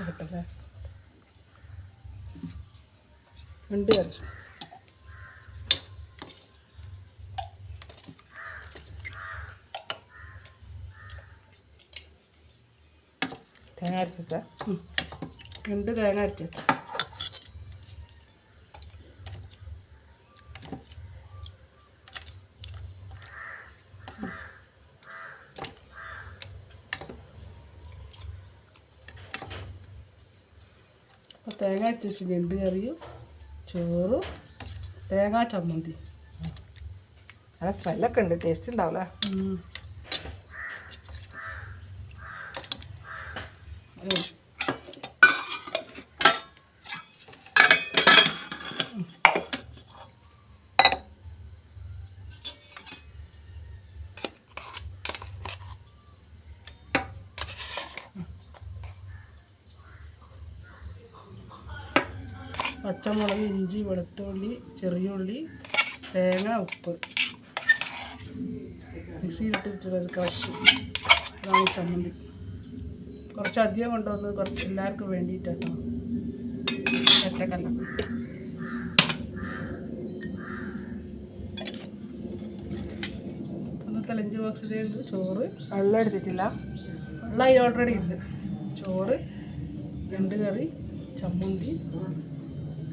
കിട്ടല്ലേ ഉണ്ട്. വരച്ചു തേങ്ങ അരച്ചിട്ട് രണ്ട് തേങ്ങ അരച്ചിട്ട് അപ്പോൾ തേങ്ങ അരച്ച് വെന്ത് കറിയും ചോറും തേങ്ങാ ചമ്മന്തി നല്ല സ്മെല്ലൊക്കെ ഉണ്ട് ടേസ്റ്റ് ഉണ്ടാവില്ല ഉം. ഉം. പച്ചമുളക് ഇഞ്ചി വെളുത്തുള്ളി ചെറിയുള്ളി തേങ്ങ ഉപ്പ്. മിക്സിയിലിട്ടിട്ടുള്ള ക്രഷ്. അതാണ് ചമ്മന്തി. കുറച്ച് അധികം കൊണ്ടുവന്ന് കുറച്ച് എല്ലാവർക്കും വേണ്ടിയിട്ടാണ് ഒറ്റക്കല്ല ഇന്നത്തെ ലഞ്ച് ബോക്സിലുണ്ട് ചോറ്. വെള്ളം എടുത്തിട്ടില്ല. വെള്ളം ഓൾറെഡി ഉണ്ട്. ചോറ് രണ്ട് കറി ചമ്മന്തി.